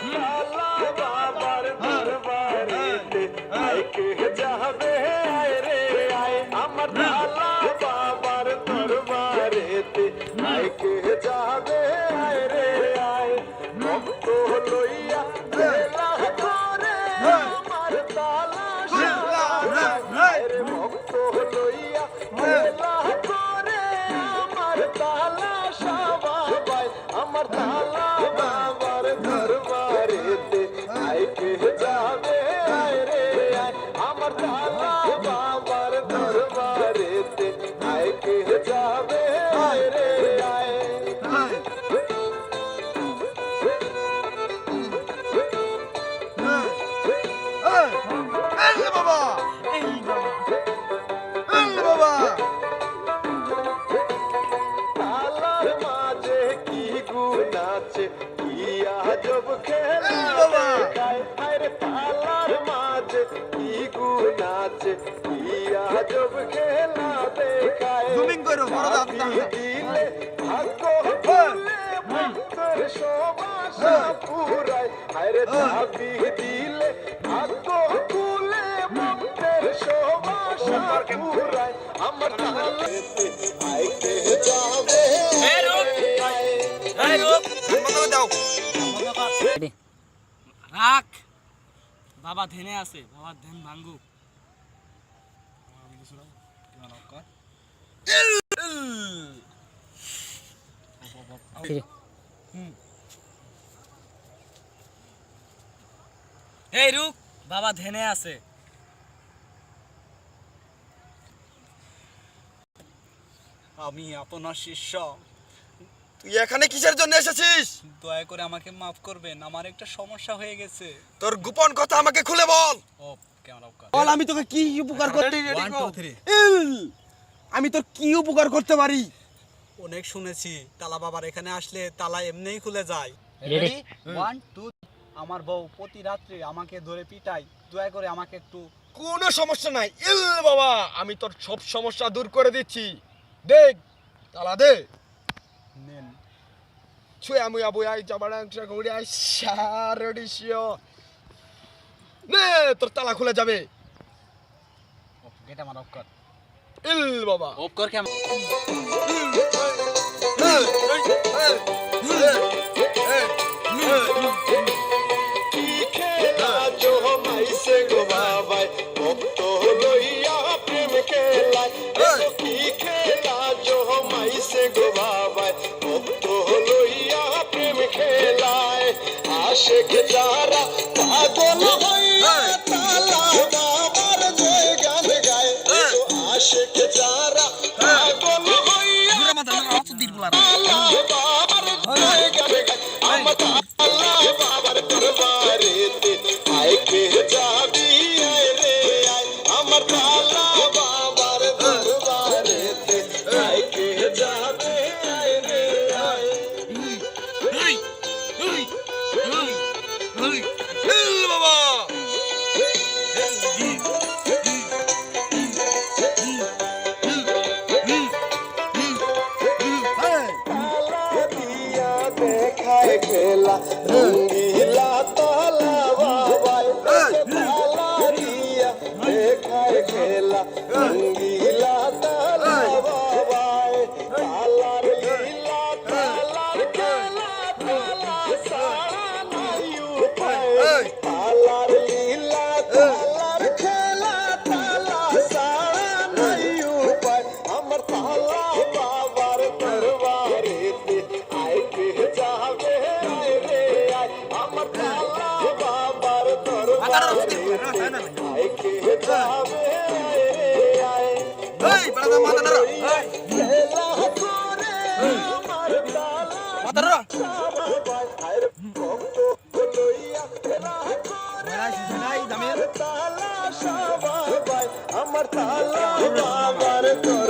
Mm. এই বাবা। এই বাবা। তালার মাঝে কি গুণ আছে? কি আজব খেলা বাবা। আরে তালার মাঝে কি গুণ আছে? কি আজব খেলা দেখায়? জুমিং করো, বড় দাঁত দিলে ভাগ্য খুলে ভক্তের সবাসা পুরায় আরে চাবি দিলে ভাগ্য রাখ। বাবা ধ্যানে আছে বাবার ধ্যান ভাঙ্গু এই রুক বাবা ধ্যানে আছে। আমি আপনার শিষ্য। তুই এখানে কিসের জন্য এসেছিস? দয়া করে আমাকে মাফ করবেন আমার একটা সমস্যা হয়ে গেছে। তোর গোপন কথা আমাকে খুলে বল। ও ক্যামেরা বল আমি তোকে কি উপকার থ্রি আমি তোর কি উপকার করতে পারি? অনেক শুনেছি তালা বাবার এখানে আসলে তালা এমনিই খুলে যায়। Ready? ওয়ান টু আমার বউ প্রতি রাত্রে আমাকে ধরে পিটাই দয়া করে আমাকে একটু কোনো সমস্যা নাই। ইল বাবা আমি তোর সব সমস্যা দূর করে দিচ্ছি। দেখ তালা দে নেন ছুঁয়া মুয়া বুয়া জামানা গৌড়িয়া সারডিসিও নে তোর তালা খুলে যাবে গেট আমার অফ কর ইল বাবা অফ কর কেমন কি গো বাবাই ভক্ত লইয়া প্রেম খেলায়। আশেক যারা পাগল বাবা খেলা আমার তালা বাবার যা